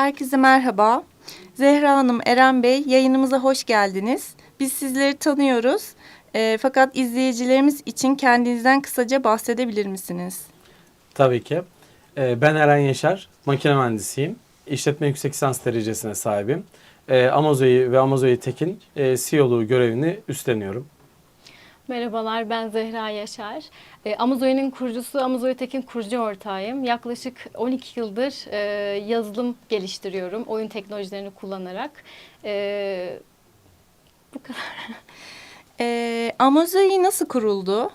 Herkese merhaba. Zehra Hanım, Eren Bey yayınımıza hoş geldiniz. Biz sizleri tanıyoruz. Ee, fakat izleyicilerimiz için kendinizden kısaca bahsedebilir misiniz? Tabii ki. Ee, Ben Eren Yaşar, makine mühendisiyim. İşletme yüksek lisans derecesine sahibim. Ee, Amazo'yu ve Amazo'yu Tekin e, CEO'luğu görevini üstleniyorum. Merhabalar ben Zehra Yaşar. E, Amazoy'un kurucusu Amazoy Tekin kurucu ortağıyım. Yaklaşık 12 yıldır e, yazılım geliştiriyorum oyun teknolojilerini kullanarak. E, bu kadar. Ee, Amazoi nasıl kuruldu?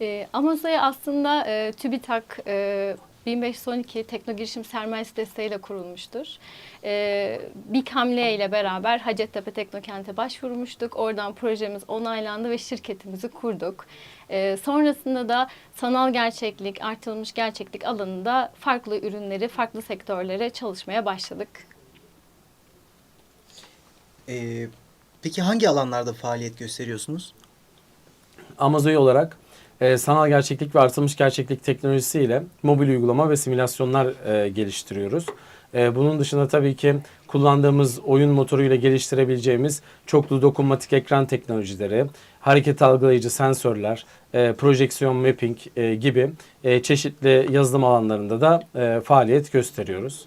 E, Amazoy aslında e, TÜBİTAK e, 1512 Tekno Girişim Sermayesi desteğiyle kurulmuştur. E, BİK Hamle ile beraber Hacettepe Teknokent'e başvurmuştuk. Oradan projemiz onaylandı ve şirketimizi kurduk. E, sonrasında da sanal gerçeklik, artırılmış gerçeklik alanında farklı ürünleri, farklı sektörlere çalışmaya başladık. Ee, peki hangi alanlarda faaliyet gösteriyorsunuz? Amazo'yu olarak e, sanal gerçeklik ve artırılmış gerçeklik teknolojisiyle mobil uygulama ve simülasyonlar e, geliştiriyoruz. E, bunun dışında tabii ki kullandığımız oyun motoruyla geliştirebileceğimiz çoklu dokunmatik ekran teknolojileri, hareket algılayıcı sensörler, e, projeksiyon mapping e, gibi e, çeşitli yazılım alanlarında da e, faaliyet gösteriyoruz.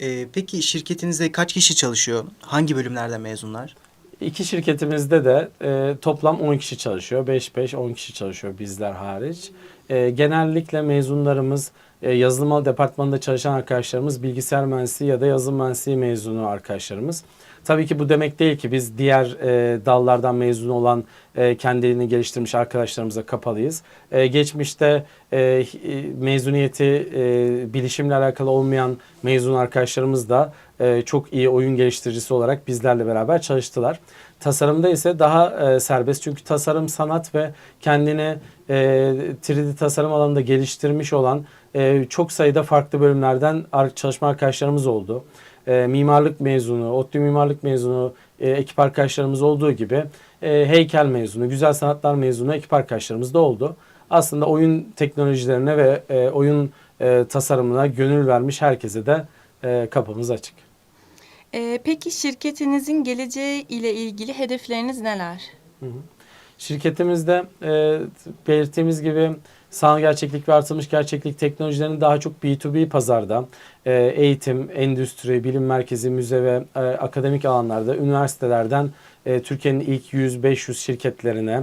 Ee, peki şirketinizde kaç kişi çalışıyor? Hangi bölümlerden mezunlar? İki şirketimizde de e, toplam 10 kişi çalışıyor. 5-5-10 kişi çalışıyor bizler hariç. E, genellikle mezunlarımız yazılım departmanında çalışan arkadaşlarımız bilgisayar mühendisliği ya da yazılım mühendisliği mezunu arkadaşlarımız. Tabii ki bu demek değil ki biz diğer e, dallardan mezun olan e, kendini geliştirmiş arkadaşlarımıza kapalıyız. E, geçmişte e, e, mezuniyeti e, bilişimle alakalı olmayan mezun arkadaşlarımız da e, çok iyi oyun geliştiricisi olarak bizlerle beraber çalıştılar. Tasarımda ise daha e, serbest çünkü tasarım sanat ve kendini e, 3D tasarım alanında geliştirmiş olan e, çok sayıda farklı bölümlerden çalışma arkadaşlarımız oldu. E, mimarlık mezunu, ODTÜ mimarlık mezunu e, ekip arkadaşlarımız olduğu gibi e, heykel mezunu, güzel sanatlar mezunu ekip arkadaşlarımız da oldu. Aslında oyun teknolojilerine ve e, oyun e, tasarımına gönül vermiş herkese de e, kapımız açık. Ee, peki şirketinizin geleceği ile ilgili hedefleriniz neler? Şirketimizde e, belirttiğimiz gibi sanal gerçeklik ve artırılmış gerçeklik teknolojilerinin daha çok B2B pazarda e, eğitim, endüstri, bilim merkezi, müze ve e, akademik alanlarda üniversitelerden e, Türkiye'nin ilk 100-500 şirketlerine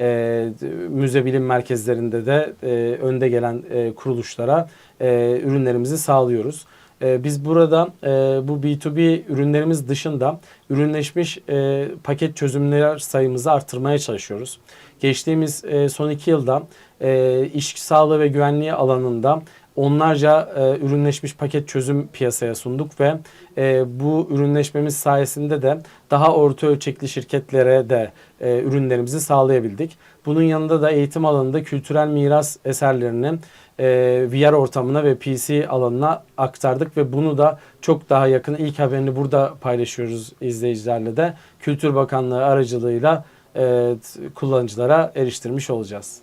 e, müze bilim merkezlerinde de e, önde gelen e, kuruluşlara e, ürünlerimizi sağlıyoruz. E, biz burada e, bu B2B ürünlerimiz dışında ürünleşmiş e, paket çözümler sayımızı arttırmaya çalışıyoruz. Geçtiğimiz e, son iki yılda e, iş sağlığı ve güvenliği alanında onlarca e, ürünleşmiş paket çözüm piyasaya sunduk ve e, bu ürünleşmemiz sayesinde de daha orta ölçekli şirketlere de e, ürünlerimizi sağlayabildik. Bunun yanında da eğitim alanında kültürel miras eserlerini e, VR ortamına ve PC alanına aktardık ve bunu da çok daha yakın ilk haberini burada paylaşıyoruz izleyicilerle de Kültür Bakanlığı aracılığıyla e, kullanıcılara eriştirmiş olacağız.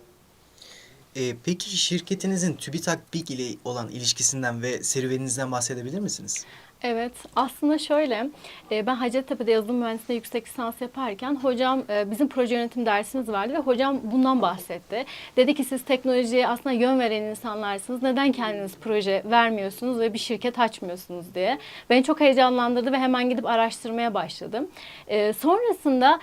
Ee, peki şirketinizin TÜBİTAK BİG ile olan ilişkisinden ve serüveninizden bahsedebilir misiniz? Evet, aslında şöyle, e, ben Hacettepe'de yazılım mühendisliğinde yüksek lisans yaparken hocam e, bizim proje yönetim dersimiz vardı ve hocam bundan bahsetti. Dedi ki siz teknolojiye aslında yön veren insanlarsınız. Neden kendiniz proje vermiyorsunuz ve bir şirket açmıyorsunuz diye. Beni çok heyecanlandırdı ve hemen gidip araştırmaya başladım. E, Sonrasında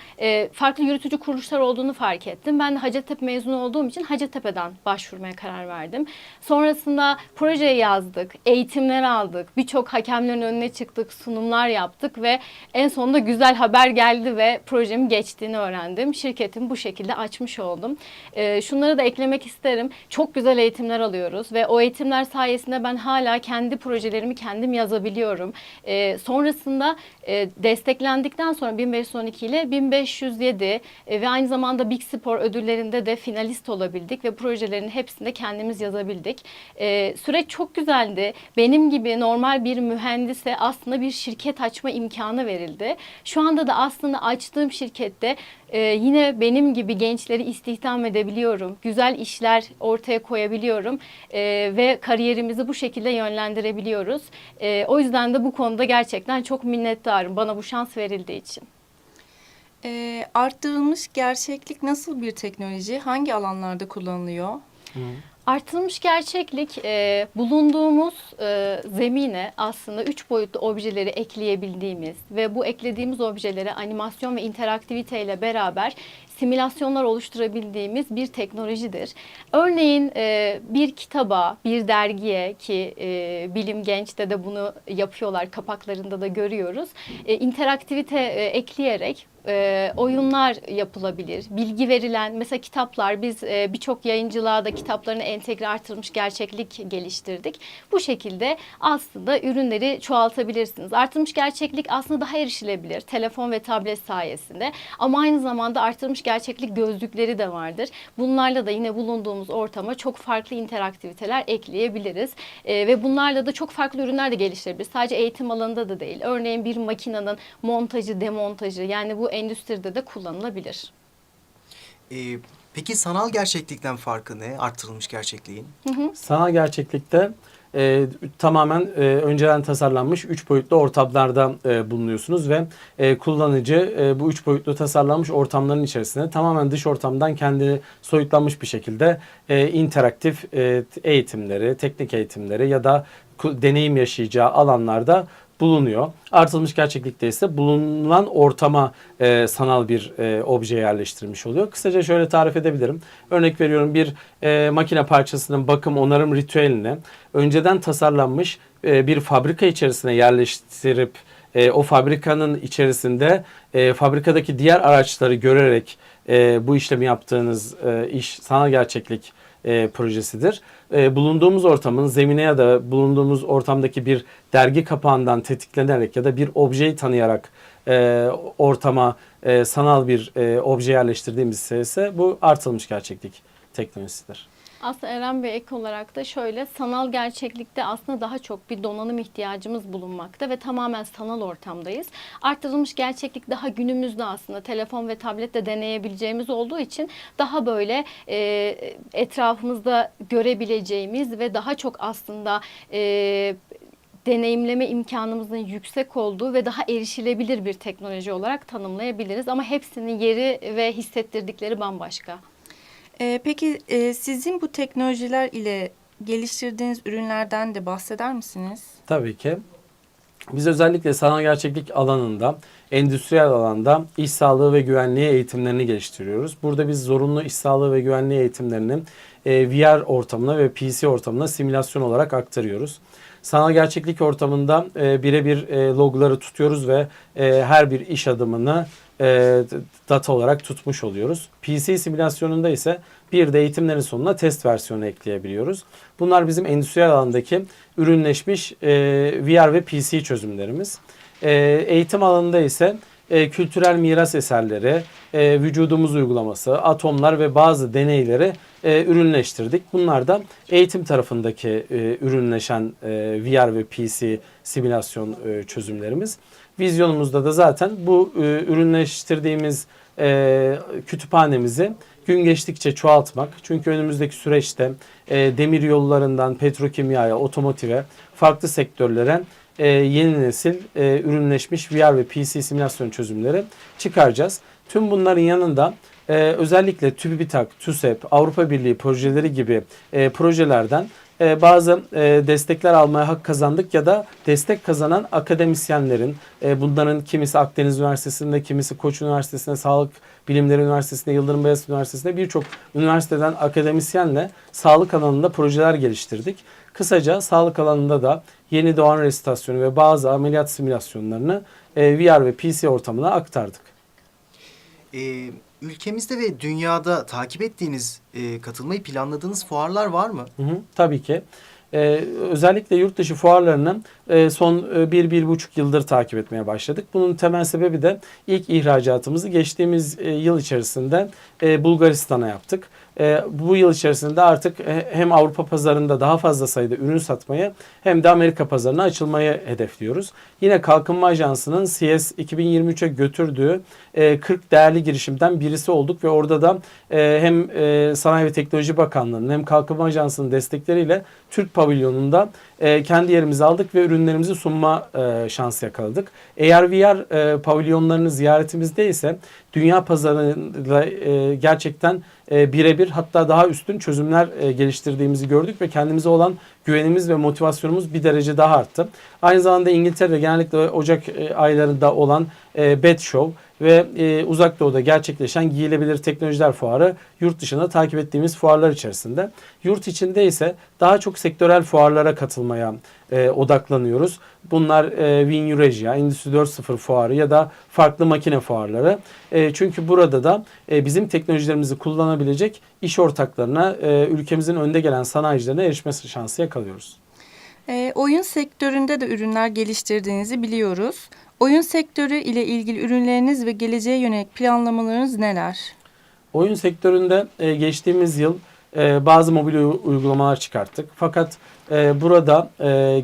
farklı yürütücü kuruluşlar olduğunu fark ettim. Ben de Hacettepe mezunu olduğum için Hacettepe'den başvurmaya karar verdim. Sonrasında projeyi yazdık, eğitimler aldık, birçok hakemlerin önüne çıktık, sunumlar yaptık ve en sonunda güzel haber geldi ve projemin geçtiğini öğrendim. Şirketimi bu şekilde açmış oldum. Ee, şunları da eklemek isterim. Çok güzel eğitimler alıyoruz ve o eğitimler sayesinde ben hala kendi projelerimi kendim yazabiliyorum. Ee, sonrasında e, desteklendikten sonra 1512 ile 1507 e, ve aynı zamanda Big Spor ödüllerinde de finalist olabildik ve projelerin hepsinde kendimiz yazabildik. Ee, süreç çok güzeldi. Benim gibi normal bir mühendis ise aslında bir şirket açma imkanı verildi. Şu anda da aslında açtığım şirkette e, yine benim gibi gençleri istihdam edebiliyorum. Güzel işler ortaya koyabiliyorum e, ve kariyerimizi bu şekilde yönlendirebiliyoruz. E, o yüzden de bu konuda gerçekten çok minnettarım bana bu şans verildiği için. Ee, arttırılmış gerçeklik nasıl bir teknoloji? Hangi alanlarda kullanılıyor? Artırılmış gerçeklik e, bulunduğumuz e, zemine aslında üç boyutlu objeleri ekleyebildiğimiz ve bu eklediğimiz objelere animasyon ve interaktivite ile beraber simülasyonlar oluşturabildiğimiz bir teknolojidir. Örneğin e, bir kitaba, bir dergiye ki e, Bilim Genç'te de bunu yapıyorlar, kapaklarında da görüyoruz. E, interaktivite ekleyerek oyunlar yapılabilir. Bilgi verilen mesela kitaplar biz birçok yayıncılığa da kitaplarını entegre artırılmış gerçeklik geliştirdik. Bu şekilde aslında ürünleri çoğaltabilirsiniz. Artırılmış gerçeklik aslında daha erişilebilir telefon ve tablet sayesinde ama aynı zamanda artırılmış gerçeklik gözlükleri de vardır. Bunlarla da yine bulunduğumuz ortama çok farklı interaktiviteler ekleyebiliriz. E, ve bunlarla da çok farklı ürünler de geliştirebiliriz. Sadece eğitim alanında da değil. Örneğin bir makinenin montajı, demontajı yani bu endüstride de kullanılabilir. Ee, peki sanal gerçeklikten farkı ne? Artırılmış gerçekliğin. Sanal gerçeklikte e, tamamen e, önceden tasarlanmış üç boyutlu ortamlarda e, bulunuyorsunuz ve e, kullanıcı e, bu üç boyutlu tasarlanmış ortamların içerisinde tamamen dış ortamdan kendini soyutlanmış bir şekilde e, interaktif e, eğitimleri, teknik eğitimleri ya da deneyim yaşayacağı alanlarda bulunuyor. Artılmış gerçeklikte ise bulunan ortama e, sanal bir e, obje yerleştirilmiş oluyor. Kısaca şöyle tarif edebilirim. Örnek veriyorum bir e, makine parçasının bakım onarım ritüelini önceden tasarlanmış e, bir fabrika içerisine yerleştirip e, o fabrikanın içerisinde e, fabrikadaki diğer araçları görerek e, bu işlemi yaptığınız e, iş sanal gerçeklik e, projesidir. E, bulunduğumuz ortamın zemine ya da bulunduğumuz ortamdaki bir dergi kapağından tetiklenerek ya da bir objeyi tanıyarak e, ortama e, sanal bir e, obje yerleştirdiğimiz ise bu artılmış gerçeklik teknolojisidir. Aslında Eren Bey ek olarak da şöyle sanal gerçeklikte aslında daha çok bir donanım ihtiyacımız bulunmakta ve tamamen sanal ortamdayız. Arttırılmış gerçeklik daha günümüzde aslında telefon ve tablette deneyebileceğimiz olduğu için daha böyle e, etrafımızda görebileceğimiz ve daha çok aslında e, deneyimleme imkanımızın yüksek olduğu ve daha erişilebilir bir teknoloji olarak tanımlayabiliriz. Ama hepsinin yeri ve hissettirdikleri bambaşka. Ee, peki e, sizin bu teknolojiler ile geliştirdiğiniz ürünlerden de bahseder misiniz? Tabii ki. Biz özellikle sanal gerçeklik alanında, endüstriyel alanda iş sağlığı ve güvenliği eğitimlerini geliştiriyoruz. Burada biz zorunlu iş sağlığı ve güvenliği eğitimlerini e, VR ortamına ve PC ortamına simülasyon olarak aktarıyoruz. Sanal gerçeklik ortamında e, birebir e, logları tutuyoruz ve e, her bir iş adımını e, data olarak tutmuş oluyoruz. PC simülasyonunda ise bir de eğitimlerin sonuna test versiyonu ekleyebiliyoruz. Bunlar bizim endüstriyel alandaki ürünleşmiş e, VR ve PC çözümlerimiz. E, eğitim alanında ise e, kültürel miras eserleri, e, vücudumuz uygulaması, atomlar ve bazı deneyleri e, ürünleştirdik. Bunlar da eğitim tarafındaki e, ürünleşen e, VR ve PC simülasyon e, çözümlerimiz. Vizyonumuzda da zaten bu e, ürünleştirdiğimiz e, kütüphanemizi gün geçtikçe çoğaltmak. Çünkü önümüzdeki süreçte e, demir yollarından petrokimyaya, otomotive, farklı sektörlere e, yeni nesil e, ürünleşmiş VR ve PC simülasyon çözümleri çıkaracağız. Tüm bunların yanında e, özellikle TÜBİTAK, TÜSEP, Avrupa Birliği projeleri gibi e, projelerden e, bazı e, destekler almaya hak kazandık ya da destek kazanan akademisyenlerin e, bunların kimisi Akdeniz Üniversitesi'nde, kimisi Koç Üniversitesi'nde, Sağlık Bilimleri Üniversitesi'nde, Yıldırım Beyazıt Üniversitesi'nde birçok üniversiteden akademisyenle sağlık alanında projeler geliştirdik. Kısaca sağlık alanında da yeni doğan resitasyonu ve bazı ameliyat simülasyonlarını e, VR ve PC ortamına aktardık. Ee, ülkemizde ve dünyada takip ettiğiniz, e, katılmayı planladığınız fuarlar var mı? Hı hı, tabii ki. Ee, özellikle yurt dışı fuarlarını e, son e, bir, bir buçuk yıldır takip etmeye başladık. Bunun temel sebebi de ilk ihracatımızı geçtiğimiz e, yıl içerisinde e, Bulgaristan'a yaptık. E, bu yıl içerisinde artık e, hem Avrupa pazarında daha fazla sayıda ürün satmayı hem de Amerika pazarına açılmayı hedefliyoruz. Yine Kalkınma Ajansı'nın CS 2023'e götürdüğü e, 40 değerli girişimden birisi olduk ve orada da e, hem e, Sanayi ve Teknoloji Bakanlığı'nın hem Kalkınma Ajansı'nın destekleriyle Türk pavilyonunda e, kendi yerimizi aldık ve ürünlerimizi sunma e, şansı yakaladık. Eğer VR e, pavilyonlarını ziyaretimizde ise dünya pazarıyla e, gerçekten e, birebir hatta daha üstün çözümler e, geliştirdiğimizi gördük ve kendimize olan güvenimiz ve motivasyonumuz bir derece daha arttı. Aynı zamanda İngiltere'de genellikle Ocak e, aylarında olan e, Bed Show ve e, Uzak Doğu'da gerçekleşen giyilebilir teknolojiler fuarı yurt dışında takip ettiğimiz fuarlar içerisinde. Yurt içinde ise daha çok sektörel fuarlara katılmaya e, odaklanıyoruz. Bunlar e, Win Eurasia, Endüstri 4.0 fuarı ya da farklı makine fuarları. E, çünkü burada da e, bizim teknolojilerimizi kullanabilecek iş ortaklarına, e, ülkemizin önde gelen sanayicilerine erişme şansı yakalıyoruz. E, oyun sektöründe de ürünler geliştirdiğinizi biliyoruz. Oyun sektörü ile ilgili ürünleriniz ve geleceğe yönelik planlamalarınız neler? Oyun sektöründe e, geçtiğimiz yıl e, bazı mobil uygulamalar çıkarttık. Fakat e, burada e,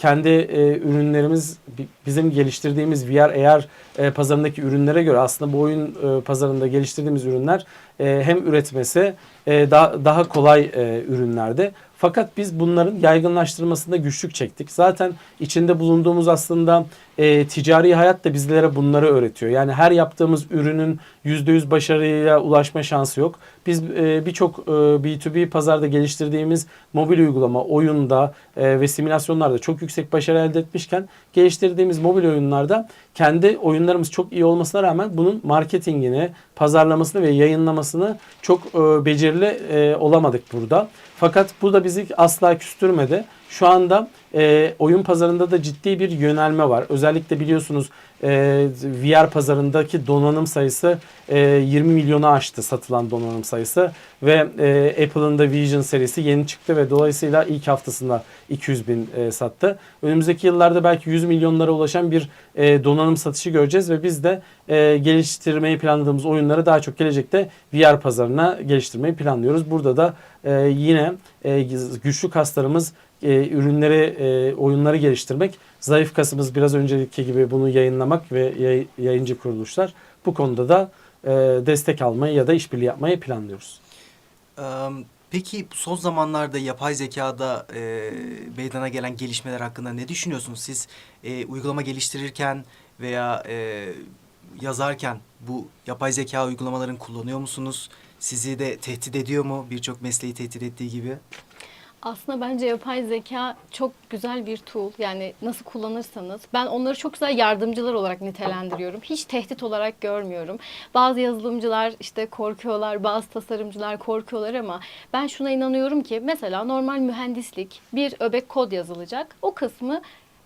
kendi e, ürünlerimiz bi- bizim geliştirdiğimiz VR AR e, pazarındaki ürünlere göre aslında bu oyun e, pazarında geliştirdiğimiz ürünler e, hem üretmesi e, daha daha kolay e, ürünlerdi. Fakat biz bunların yaygınlaştırmasında güçlük çektik. Zaten içinde bulunduğumuz aslında e, ticari hayat da bizlere bunları öğretiyor. Yani her yaptığımız ürünün %100 başarıya ulaşma şansı yok. Biz e, birçok e, B2B pazarda geliştirdiğimiz mobil uygulama, oyunda e, ve simülasyonlarda çok yüksek başarı elde etmişken geliştirdiğimiz mobil oyunlarda kendi oyunlarımız çok iyi olmasına rağmen bunun marketingini, pazarlamasını ve yayınlamasını çok e, becerili e, olamadık burada. Fakat bu da bizi asla küstürmedi. Şu anda e, oyun pazarında da ciddi bir yönelme var. Özellikle biliyorsunuz e, VR pazarındaki donanım sayısı e, 20 milyonu aştı satılan donanım sayısı ve e, Apple'ın da Vision serisi yeni çıktı ve dolayısıyla ilk haftasında 200 bin e, sattı. Önümüzdeki yıllarda belki 100 milyonlara ulaşan bir e, donanım satışı göreceğiz ve biz de e, geliştirmeyi planladığımız oyunları daha çok gelecekte VR pazarına geliştirmeyi planlıyoruz. Burada da e, yine e, güçlü kaslarımız e, ürünleri, e, oyunları geliştirmek. Zayıf kasımız biraz önceki gibi bunu yayınlamak ve yay- yayıncı kuruluşlar. Bu konuda da e, destek almayı ya da işbirliği yapmayı planlıyoruz. Eee, Peki son zamanlarda yapay zekada eee meydana gelen gelişmeler hakkında ne düşünüyorsunuz? Siz eee, uygulama geliştirirken veya eee, yazarken bu yapay zeka uygulamalarını kullanıyor musunuz? Sizi de tehdit ediyor mu? Birçok mesleği tehdit ettiği gibi. Aslında bence yapay zeka çok güzel bir tool. Yani nasıl kullanırsanız. Ben onları çok güzel yardımcılar olarak nitelendiriyorum. Hiç tehdit olarak görmüyorum. Bazı yazılımcılar işte korkuyorlar, bazı tasarımcılar korkuyorlar ama ben şuna inanıyorum ki mesela normal mühendislik bir öbek kod yazılacak. O kısmı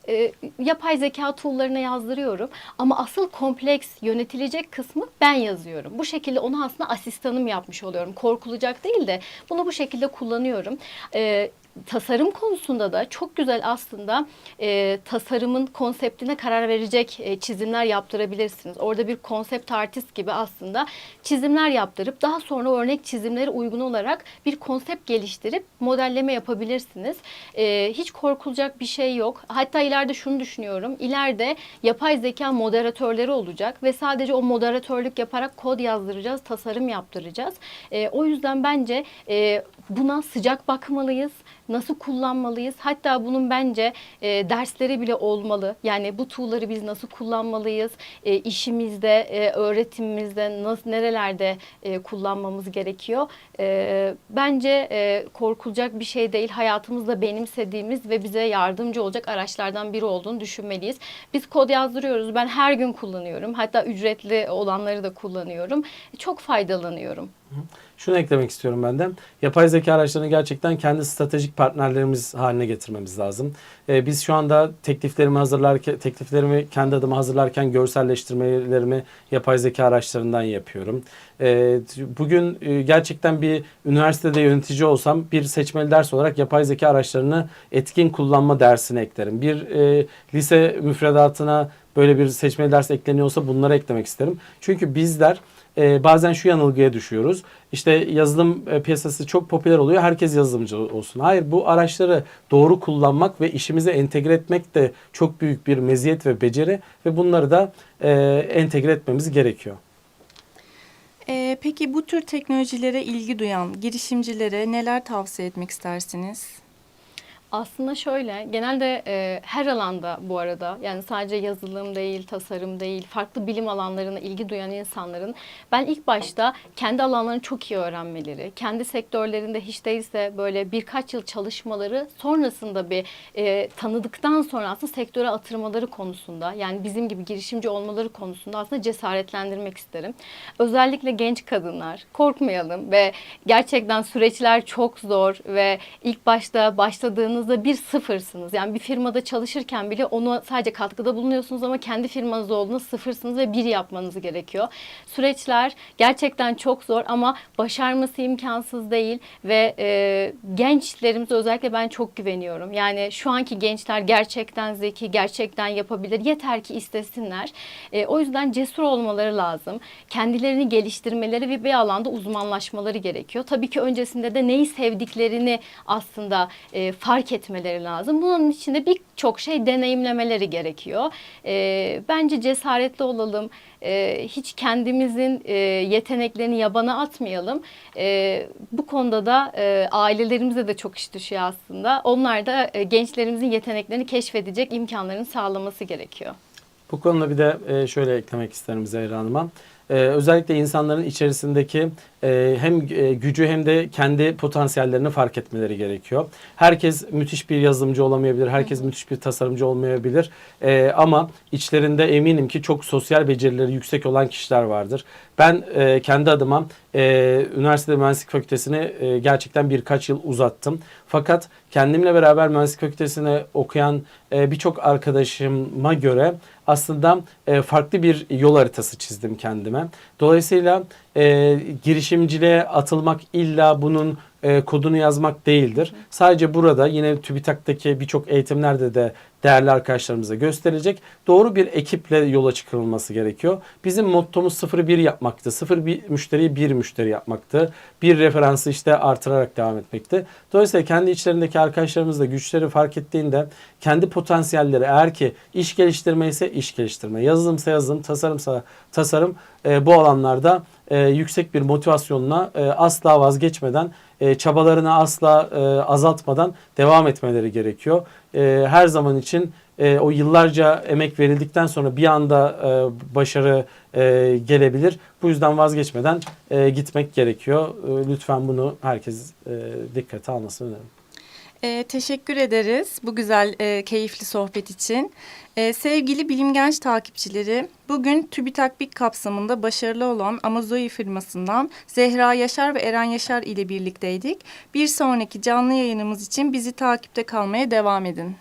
e, yapay zeka tool'larına yazdırıyorum. Ama asıl kompleks yönetilecek kısmı ben yazıyorum. Bu şekilde onu aslında asistanım yapmış oluyorum. Korkulacak değil de bunu bu şekilde kullanıyorum. E, tasarım konusunda da çok güzel aslında e, tasarımın konseptine karar verecek e, çizimler yaptırabilirsiniz. Orada bir konsept artist gibi aslında çizimler yaptırıp daha sonra örnek çizimleri uygun olarak bir konsept geliştirip modelleme yapabilirsiniz. E, hiç korkulacak bir şey yok. Hatta ileride şunu düşünüyorum. İleride yapay zeka moderatörleri olacak ve sadece o moderatörlük yaparak kod yazdıracağız, tasarım yaptıracağız. E, o yüzden bence e, buna sıcak bakmalıyız. Nasıl kullanmalıyız? Hatta bunun bence e, dersleri bile olmalı. Yani bu tool'ları biz nasıl kullanmalıyız? E, işimizde, e, öğretimimizde nasıl nerelerde e, kullanmamız gerekiyor? E, bence e, korkulacak bir şey değil. Hayatımızda benimsediğimiz ve bize yardımcı olacak araçlardan biri olduğunu düşünmeliyiz. Biz kod yazdırıyoruz. Ben her gün kullanıyorum. Hatta ücretli olanları da kullanıyorum. Çok faydalanıyorum. Şunu eklemek istiyorum ben de. Yapay zeka araçlarını gerçekten kendi stratejik partnerlerimiz haline getirmemiz lazım. Ee, biz şu anda tekliflerimi hazırlarken, tekliflerimi kendi adıma hazırlarken görselleştirmelerimi yapay zeka araçlarından yapıyorum. Ee, bugün e, gerçekten bir üniversitede yönetici olsam bir seçmeli ders olarak yapay zeka araçlarını etkin kullanma dersini eklerim. Bir e, lise müfredatına böyle bir seçmeli ders ekleniyorsa bunları eklemek isterim. Çünkü bizler e, bazen şu yanılgıya düşüyoruz. İşte yazılım e, piyasası çok popüler oluyor. Herkes yazılımcı olsun. Hayır bu araçları doğru kullanmak ve işimize entegre etmek de çok büyük bir meziyet ve beceri ve bunları da e, entegre etmemiz gerekiyor. Ee, peki bu tür teknolojilere ilgi duyan girişimcilere neler tavsiye etmek istersiniz? Aslında şöyle, genelde e, her alanda bu arada yani sadece yazılım değil, tasarım değil, farklı bilim alanlarına ilgi duyan insanların ben ilk başta kendi alanlarını çok iyi öğrenmeleri, kendi sektörlerinde hiç değilse böyle birkaç yıl çalışmaları sonrasında bir e, tanıdıktan sonra aslında sektöre atırmaları konusunda yani bizim gibi girişimci olmaları konusunda aslında cesaretlendirmek isterim. Özellikle genç kadınlar korkmayalım ve gerçekten süreçler çok zor ve ilk başta başladığınızda bir sıfırsınız. Yani bir firmada çalışırken bile onu sadece katkıda bulunuyorsunuz ama kendi firmanız olduğunda sıfırsınız ve bir yapmanız gerekiyor. Süreçler gerçekten çok zor ama başarması imkansız değil ve e, gençlerimize özellikle ben çok güveniyorum. Yani şu anki gençler gerçekten zeki, gerçekten yapabilir. Yeter ki istesinler. E, o yüzden cesur olmaları lazım. Kendilerini geliştirmeleri ve bir alanda uzmanlaşmaları gerekiyor. Tabii ki öncesinde de neyi sevdiklerini aslında e, fark etmeleri lazım. Bunun için de birçok şey deneyimlemeleri gerekiyor. E, bence cesaretli olalım. E, hiç kendimizin e, yeteneklerini yabana atmayalım. E, bu konuda da e, ailelerimize de çok iş düşüyor aslında. Onlar da e, gençlerimizin yeteneklerini keşfedecek imkanlarını sağlaması gerekiyor. Bu konuda bir de e, şöyle eklemek isterim Zehra Hanım'a. E, özellikle insanların içerisindeki e, hem e, gücü hem de kendi potansiyellerini fark etmeleri gerekiyor. Herkes müthiş bir yazılımcı olamayabilir, herkes müthiş bir tasarımcı olmayabilir. E, ama içlerinde eminim ki çok sosyal becerileri yüksek olan kişiler vardır. Ben e, kendi adıma e, üniversitede mühendislik fakültesini e, gerçekten birkaç yıl uzattım. Fakat kendimle beraber mühendislik fakültesine okuyan e, birçok arkadaşıma göre aslında e, farklı bir yol haritası çizdim kendime. Dolayısıyla e, girişimciliğe atılmak illa bunun e, kodunu yazmak değildir. Sadece burada yine TÜBİTAK'taki birçok eğitimlerde de değerli arkadaşlarımıza gösterecek doğru bir ekiple yola çıkılması gerekiyor. Bizim mottomuz 0-1 yapmaktı. 0 bir müşteriyi bir müşteri yapmaktı. Bir referansı işte artırarak devam etmekti. Dolayısıyla kendi içlerindeki arkadaşlarımız da güçleri fark ettiğinde kendi potansiyelleri eğer ki iş geliştirme ise iş geliştirme, yazılımsa yazılım, tasarımsa tasarım e, bu alanlarda e, yüksek bir motivasyonla e, asla vazgeçmeden e, çabalarını asla e, azaltmadan devam etmeleri gerekiyor. E, her zaman için e, o yıllarca emek verildikten sonra bir anda e, başarı e, gelebilir. Bu yüzden vazgeçmeden e, gitmek gerekiyor. E, lütfen bunu herkes e, dikkate almasını öneririm. Ee, teşekkür ederiz bu güzel, e, keyifli sohbet için. Ee, sevgili Bilim Genç takipçileri, bugün TÜBİTAK BİK kapsamında başarılı olan Amazoi firmasından Zehra Yaşar ve Eren Yaşar ile birlikteydik. Bir sonraki canlı yayınımız için bizi takipte kalmaya devam edin.